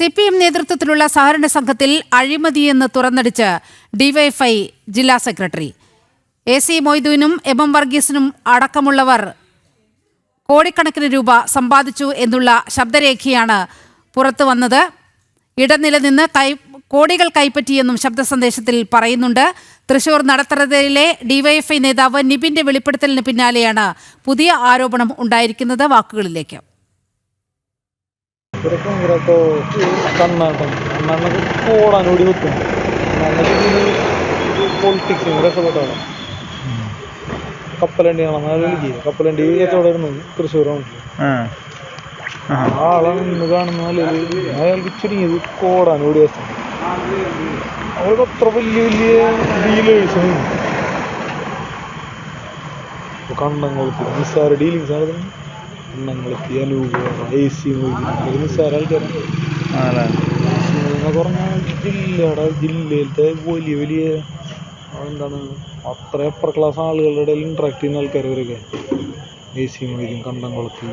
C P M നേതൃത്വത്തിലുള്ള സഹകരണ സംഘത്തിൽ അഴിമതിയെന്ന് തുറന്നടിച്ച് ഡിവൈഎഫ്ഐ ജില്ലാ സെക്രട്ടറി. എ സി മൊയ്തീനും എം എം വർഗീസിനും അടക്കമുള്ളവർ കോടിക്കണക്കിന് രൂപ സമ്പാദിച്ചു എന്നുള്ള ശബ്ദരേഖയാണ് പുറത്തു വന്നത്. ഇടനില നിന്ന് കൈ കോടികൾ കൈപ്പറ്റിയെന്നും ശബ്ദ സന്ദേശത്തിൽ പറയുന്നുണ്ട്. തൃശൂർ നടത്തറയിലെ ഡിവൈഎഫ്ഐ നേതാവ് നിബിന്റെ വെളിപ്പെടുത്തലിന് പിന്നാലെയാണ് പുതിയ ആരോപണം ഉണ്ടായിരിക്കുന്നത് വാക്കുകളിലേക്ക്. ഇവരൊക്കെ ഭയങ്കരട്ടോ കണ്ണാട്ടം. കണ്ണാട്ടൊക്കെ കോടാനോടി വെക്കും. പൊളിറ്റിക്സ് രസപ്പെട്ടാണ് കപ്പലണ്ടി ആണെന്ന് വിളിക്കുക കപ്പലണ്ടി കച്ചവടമായിരുന്നു തൃശ്ശൂരാണ് ആളെ നിന്ന് കാണുന്ന അയാൾക്ക് ചുരുങ്ങിയത് കോടാനോടി വെച്ചു. അവർക്ക് അത്ര വലിയ വലിയ ഡീലേഴ്സ് കണ്ണംകുളത്തി നിസ്സാര ഡീലിങ്സ് ആണ് ഇതിന്. കണ്ണംകുളത്തി അനൂപ് എ സി നിസ്സാര ആൾക്കാരാണ് എന്ന് പറഞ്ഞാൽ ജില്ലയുടെ ജില്ലയിലത്തെ വലിയ വലിയ എന്താണ് അത്ര അപ്പർ ക്ലാസ് ആളുകളുടെ ഇടയിൽ ഇൻട്രാക്ട് ചെയ്യുന്ന ആൾക്കാർ ഇവരൊക്കെ. എ സി മൊയ്തീൻ കണ്ടംകുളത്തി